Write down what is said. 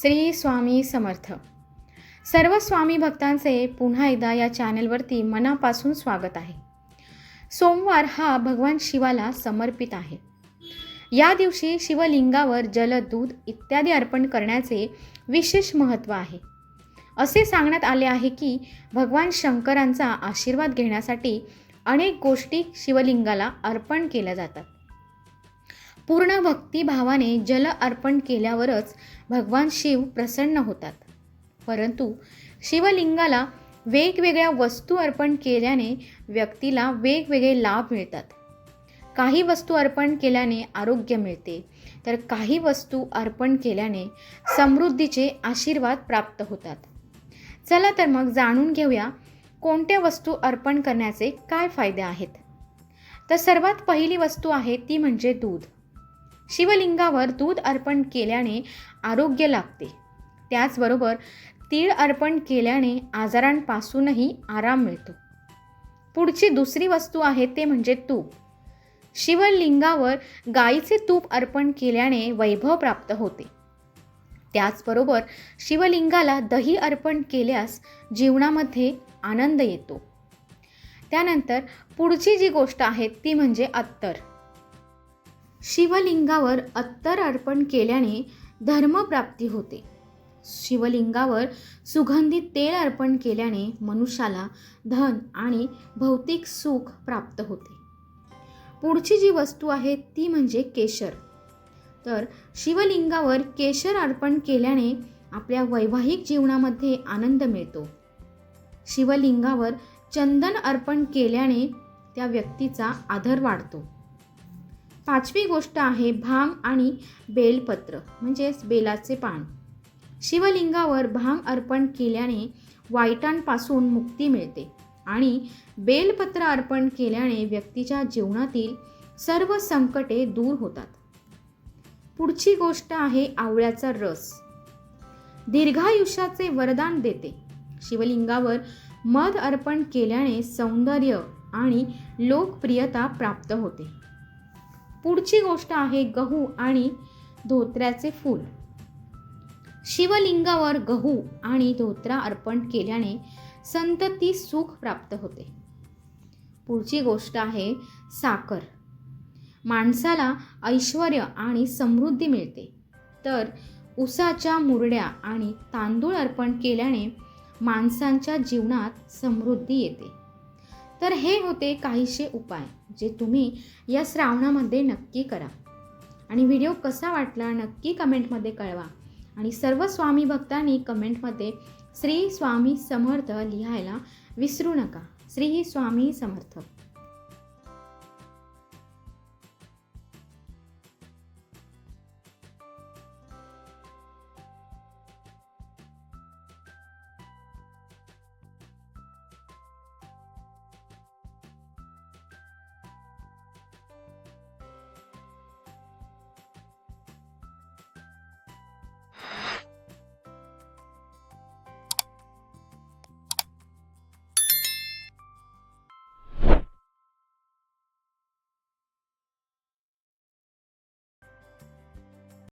श्री स्वामी समर्थ. सर्व स्वामी भक्तांचे पुन्हा एकदा या चॅनलवरती मनापासून स्वागत आहे. सोमवार हा भगवान शिवाला समर्पित आहे. या दिवशी शिवलिंगावर जल दूध इत्यादी अर्पण करण्याचे विशेष महत्त्व आहे. असे सांगण्यात आले आहे की भगवान शंकरांचा आशीर्वाद घेण्यासाठी अनेक गोष्टी शिवलिंगाला अर्पण केल्या जातात. पूर्ण भक्तिभावाने जल अर्पण केल्यावरच भगवान शिव प्रसन्न होतात. परंतु शिवलिंगाला वेगवेगळ्या वस्तू अर्पण केल्याने व्यक्तीला वेगवेगळे लाभ मिळतात. काही वस्तू अर्पण केल्याने आरोग्य मिळते तर काही वस्तू अर्पण केल्याने समृद्धीचे आशीर्वाद प्राप्त होतात. चला तर मग जाणून घेऊया कोणत्या वस्तू अर्पण करण्याचे काय फायदे आहेत. तर सर्वात पहिली वस्तू आहे ती म्हणजे दूध. शिवलिंगावर दूध अर्पण केल्याने आरोग्य लाभते. त्याचबरोबर तीळ अर्पण केल्याने आजारांपासूनही आराम मिळतो. पुढची दुसरी वस्तू आहे ते म्हणजे तूप. शिवलिंगावर गाईचे तूप अर्पण केल्याने वैभव प्राप्त होते. त्याचबरोबर शिवलिंगाला दही अर्पण केल्यास जीवनामध्ये आनंद येतो. त्यानंतर पुढची जी गोष्ट आहे ती म्हणजे अत्तर. शिवलिंगावर अत्तर अर्पण केल्याने धर्मप्राप्ती होते. शिवलिंगावर सुगंधित तेल अर्पण केल्याने मनुष्याला धन आणि भौतिक सुख प्राप्त होते. पुढची जी वस्तू आहे ती म्हणजे केशर. तर शिवलिंगावर केशर अर्पण केल्याने आपल्या वैवाहिक जीवनामध्ये आनंद मिळतो. शिवलिंगावर चंदन अर्पण केल्याने त्या व्यक्तीचा आदर वाढतो. पाचवी गोष्ट आहे भांग आणि बेलपत्र म्हणजेच बेलाचे पान. शिवलिंगावर भांग अर्पण केल्याने वाईटांपासून मुक्ती मिळते आणि बेलपत्र अर्पण केल्याने व्यक्तीच्या जीवनातील सर्व संकटे दूर होतात. पुढची गोष्ट आहे आवळ्याचा रस. दीर्घायुष्याचे वरदान देते. शिवलिंगावर मध अर्पण केल्याने सौंदर्य आणि लोकप्रियता प्राप्त होते. पुढची गोष्ट आहे गहू आणि धोत्र्याचे फूल. शिवलिंगावर गहू आणि धोत्रा अर्पण केल्याने संतती सुख प्राप्त होते. पुढची गोष्ट आहे साखर. माणसाला ऐश्वर आणि समृद्धी मिळते. तर उसाच्या मुरड्या आणि तांदूळ अर्पण केल्याने माणसांच्या जीवनात समृद्धी येते. तर हे होते काहीसे उपाय जे तुम्ही या श्रावणामध्ये नक्की करा. आणि व्हिडिओ कसा वाटला नक्की कमेंटमध्ये कळवा. आणि सर्व स्वामी भक्तांनी कमेंटमध्ये श्री स्वामी समर्थ लिहायला विसरू नका. श्री स्वामी समर्थ.